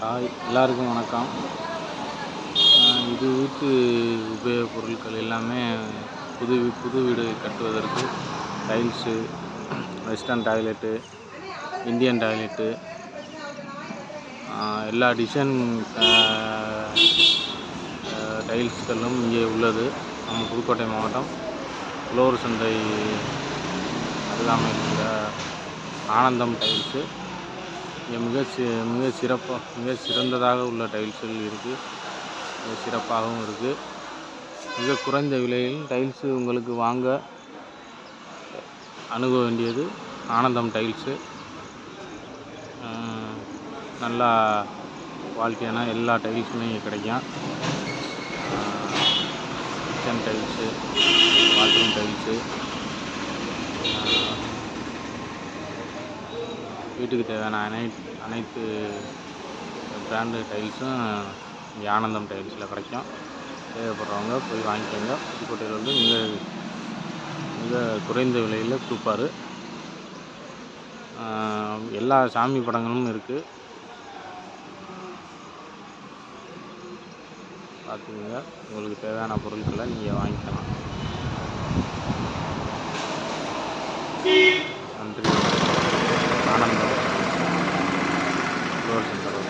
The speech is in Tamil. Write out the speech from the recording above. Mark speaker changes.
Speaker 1: ஹாய் எல்லாருக்கும் வணக்கம். இது வீட்டு உபயோகப் பொருட்கள் எல்லாமே புது புது வீடு கட்டுவதற்கு tiles western toilet Indian toilet எல்லா டிசைன் டைல்ஸ்களும் இங்கே உள்ளது. நம்ம புதுக்கோட்டை மாவட்டம் உழவர் சந்தை அருகாமையில் உள்ள ஆனந்தம் டைல்ஸு. மிக சி மிக சிறப்பாக மிக சிறந்ததாக உள்ள டைல்ஸ்கள் இருக்குது மிக சிறப்பாகவும் இருக்குது மிக குறைந்த விலையில் டைல்ஸு உங்களுக்கு வாங்க அணுக வேண்டியது ஆனந்தம் டைல்ஸு நல்லா குவாலிட்டியான எல்லா டைல்ஸுமே இங்கே கிடைக்கும். கிச்சன் டைல்ஸு பாத்ரூம் டைல்ஸு வீட்டுக்கு தேவையான அனைத்து அனைத்து பிராண்டு டைல்ஸும் இங்கே ஆனந்தம் டைல்ஸில் கிடைக்கும். தேவைப்படுறவங்க போய் வாங்கிக்கோங்க. புதுக்கோட்டையில் வந்து மிக மிக குறைந்த விலையில் கொடுப்பாரு எல்லா சாமி படங்களும் இருக்குது பார்த்துக்கோங்க. உங்களுக்கு தேவையான பொருட்களை நீங்கள் வாங்கிக்கலாம்.